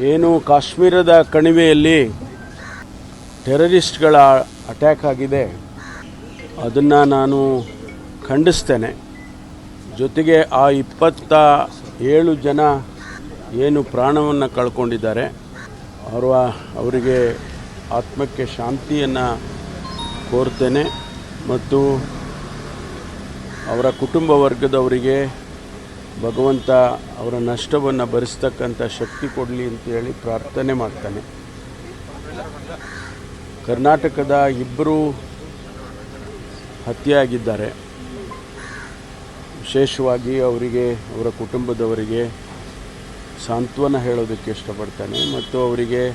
ಏನು ಕಾಶ್ಮೀರದ ಕಣಿವೆಯಲ್ಲಿ ಟೆರರಿಸ್ಟ್ಗಳ ಅಟ್ಯಾಕ್ ಆಗಿದೆ. ಅದನ್ನು ನಾನು ಖಂಡಿಸ್ತೇನೆ. ಜೊತೆಗೆ ಆ ಇಪ್ಪತ್ತ ಏಳು ಜನ ಏನು ಪ್ರಾಣವನ್ನು ಕಳ್ಕೊಂಡಿದ್ದಾರೆ. ಅವರ, ಅವರಿಗೆ ಆತ್ಮಕ್ಕೆ ಶಾಂತಿಯನ್ನು ಕೋರ್ತೇನೆ. ಮತ್ತು ಅವರ ಕುಟುಂಬ ವರ್ಗದವರಿಗೆ ಭಗವಂತ ಅವರ ನಷ್ಟವನ್ನು ಭರಿಸ್ತಕ್ಕಂಥ ಶಕ್ತಿ ಕೊಡಲಿ ಅಂತೇಳಿ ಪ್ರಾರ್ಥನೆ ಮಾಡ್ತಾನೆ. ಕರ್ನಾಟಕದ ಇಬ್ಬರು ಹತ್ಯೆಯಾಗಿದ್ದಾರೆ. ವಿಶೇಷವಾಗಿ ಅವರಿಗೆ, ಅವರ ಕುಟುಂಬದವರಿಗೆ ಸಾಂತ್ವನ ಹೇಳೋದಕ್ಕೆ ಇಷ್ಟಪಡ್ತಾನೆ ಮತ್ತು ಅವರಿಗೆ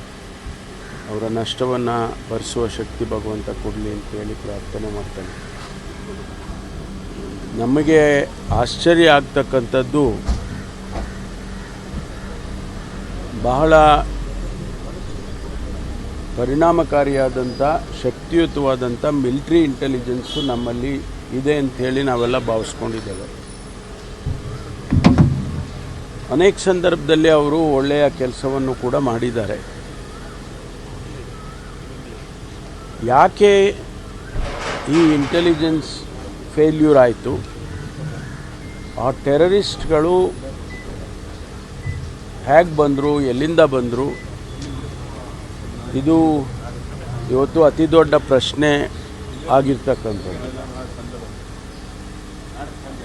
ಅವರ ನಷ್ಟವನ್ನು ಭರಿಸುವ ಶಕ್ತಿ ಭಗವಂತ ಕೊಡಲಿ ಅಂತೇಳಿ ಪ್ರಾರ್ಥನೆ ಮಾಡ್ತಾನೆ. ನಮಗೆ ಆಶ್ಚರ್ಯ ಆಗ್ತಕ್ಕಂಥದ್ದು ಬಹಳ ಪರಿಣಾಮಕಾರಿಯಾದಂಥ, ಶಕ್ತಿಯುತವಾದಂಥ ಮಿಲ್ಟ್ರಿ ಇಂಟೆಲಿಜೆನ್ಸು ನಮ್ಮಲ್ಲಿ ಇದೆ ಅಂಥೇಳಿ ನಾವೆಲ್ಲ ಭಾವಿಸ್ಕೊಂಡಿದ್ದೇವೆ. ಅನೇಕ ಸಂದರ್ಭದಲ್ಲಿ ಅವರು ಒಳ್ಳೆಯ ಕೆಲಸವನ್ನು ಕೂಡ ಮಾಡಿದ್ದಾರೆ. ಯಾಕೆ ಈ ಇಂಟೆಲಿಜೆನ್ಸ್ ಫೇಲ್ಯೂರ್ ಆಯಿತು. ಆ ಟೆರರಿಸ್ಟ್ಗಳು ಹೇಗೆ ಬಂದರು, ಎಲ್ಲಿಂದ ಬಂದರು? ಇದು ಇವತ್ತು ಅತಿ ದೊಡ್ಡ ಪ್ರಶ್ನೆ ಆಗಿರ್ತಕ್ಕಂಥದ್ದು.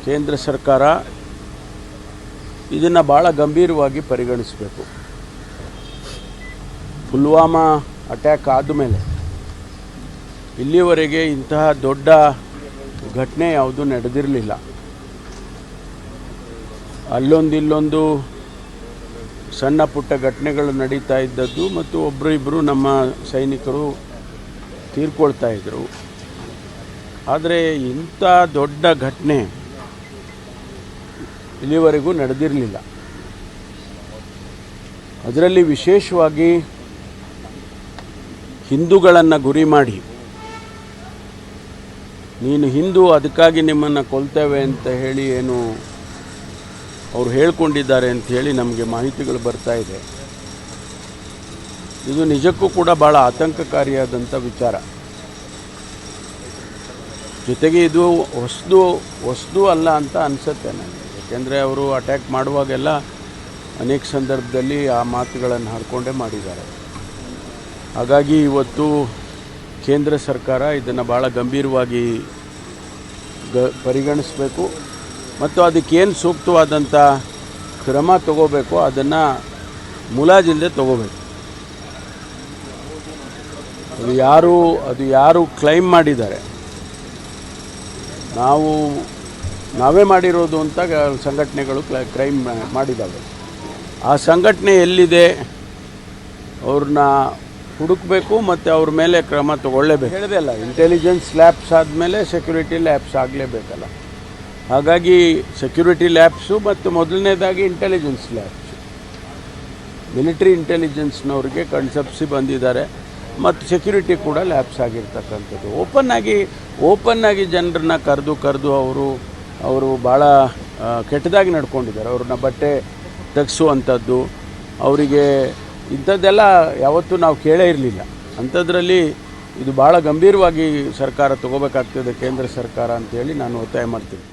ಕೇಂದ್ರ ಸರ್ಕಾರ ಇದನ್ನು ಭಾಳ ಗಂಭೀರವಾಗಿ ಪರಿಗಣಿಸಬೇಕು. ಪುಲ್ವಾಮಾ ಅಟ್ಯಾಕ್ ಆದಮೇಲೆ ಇಲ್ಲಿವರೆಗೆ ಇಂತಹ ದೊಡ್ಡ ಘಟನೆ ಯಾವುದೂ ನಡೆದಿರಲಿಲ್ಲ. ಅಲ್ಲೊಂದು ಇಲ್ಲೊಂದು ಸಣ್ಣ ಪುಟ್ಟ ಘಟನೆಗಳು ನಡೀತಾ ಇದ್ದದ್ದು ಮತ್ತು ಒಬ್ಬರು ಇಬ್ಬರು ನಮ್ಮ ಸೈನಿಕರು ತೀರ್ಕೊಳ್ತಾ ಇದ್ದರು ಆದರೆ ಇಂಥ ದೊಡ್ಡ ಘಟನೆ ಇಲ್ಲಿವರೆಗೂ ನಡೆದಿರಲಿಲ್ಲ. ಅದರಲ್ಲಿ ವಿಶೇಷವಾಗಿ ಹಿಂದೂಗಳನ್ನು ಗುರಿ ಮಾಡಿ ನೀನು ಹಿಂದೂ, ಅದಕ್ಕಾಗಿ ನಿಮ್ಮನ್ನು ಕೊಲ್ತೇವೆ ಅಂತ ಹೇಳಿ ಏನು ಅವರು ಹೇಳ್ಕೊಂಡಿದ್ದಾರೆ ಅಂತ ಹೇಳಿ ನಮಗೆ ಮಾಹಿತಿಗಳು ಬರ್ತಾ ಇದೆ. ಇದು ನಿಜಕ್ಕೂ ಕೂಡ ಭಾಳ ಆತಂಕಕಾರಿಯಾದಂಥ ವಿಚಾರ. ಜೊತೆಗೆ ಇದು ಹೊಸದು ಹೊಸದು ಅಲ್ಲ ಅಂತ ಅನಿಸುತ್ತೆ ನನಗೆ. ಯಾಕೆಂದರೆ ಅವರು ಅಟ್ಯಾಕ್ ಮಾಡುವಾಗೆಲ್ಲ ಅನೇಕ ಸಂದರ್ಭದಲ್ಲಿ ಆ ಮಾತುಗಳನ್ನು ಹಾಡ್ಕೊಂಡೇ ಮಾಡಿದ್ದಾರೆ. ಹಾಗಾಗಿ ಇವತ್ತು ಕೇಂದ್ರ ಸರ್ಕಾರ ಇದನ್ನು ಭಾಳ ಗಂಭೀರವಾಗಿ ಗ ಪರಿಗಣಿಸಬೇಕು. ಮತ್ತು ಅದಕ್ಕೇನು ಸೂಕ್ತವಾದಂಥ ಕ್ರಮ ತಗೋಬೇಕು, ಅದನ್ನು ಮುಲಾಜಿಲ್ಲದೆ ತಗೋಬೇಕು. ಅದು ಯಾರು ಅದು ಯಾರು ಕ್ಲೈಮ್ ಮಾಡಿದ್ದಾರೆ. ನಾವು, ನಾವೇ ಮಾಡಿರೋದು ಅಂತ ಸಂಘಟನೆಗಳು ಕ್ಲೈಮ್ ಕ್ರೈಮ್ ಮಾಡಿದ್ದಾವೆ. ಆ ಸಂಘಟನೆ ಎಲ್ಲಿದೆ? ಅವ್ರನ್ನ ಹುಡುಕಬೇಕು ಮತ್ತು ಅವ್ರ ಮೇಲೆ ಕ್ರಮ ತಗೊಳ್ಳೇಬೇಕು. ಹೇಳಿದೆ ಅಲ್ಲ ಇಂಟೆಲಿಜೆನ್ಸ್ ಲ್ಯಾಬ್ಸ್ ಆದಮೇಲೆ ಸೆಕ್ಯೂರಿಟಿ ಲ್ಯಾಬ್ಸ್ ಆಗಲೇಬೇಕಲ್ಲ. ಹಾಗಾಗಿ ಸೆಕ್ಯೂರಿಟಿ ಲ್ಯಾಬ್ಸು ಮತ್ತು ಮೊದಲನೇದಾಗಿ ಇಂಟೆಲಿಜೆನ್ಸ್ ಲ್ಯಾಬ್ಸ್ ಮಿಲಿಟ್ರಿ ಇಂಟೆಲಿಜೆನ್ಸ್ನವ್ರಿಗೆ ಕಣ್ಸಪ್ಸಿ ಬಂದಿದ್ದಾರೆ ಮತ್ತು ಸೆಕ್ಯೂರಿಟಿ ಕೂಡ ಲ್ಯಾಬ್ಸ್ ಆಗಿರ್ತಕ್ಕಂಥದ್ದು. ಓಪನ್ ಆಗಿ ಓಪನ್ ಆಗಿ ಜನರನ್ನ ಕರೆದು ಕರೆದು ಅವರು ಅವರು ಭಾಳ ಕೆಟ್ಟದಾಗಿ ನಡ್ಕೊಂಡಿದ್ದಾರೆ. ಅವ್ರನ್ನ ಬಟ್ಟೆ ತೆಗೆಸುವಂಥದ್ದು, ಅವರಿಗೆ ಇಂಥದ್ದೆಲ್ಲ ಯಾವತ್ತೂ ನಾವು ಕೇಳೇ ಇರಲಿಲ್ಲ. ಅಂಥದ್ರಲ್ಲಿ ಇದು ಭಾಳ ಗಂಭೀರವಾಗಿ ಸರ್ಕಾರ ತಗೋಬೇಕಾಗ್ತದೆ ಕೇಂದ್ರ ಸರ್ಕಾರ ಅಂತೇಳಿ ನಾನು ಒತ್ತಾಯ ಮಾಡ್ತೀನಿ.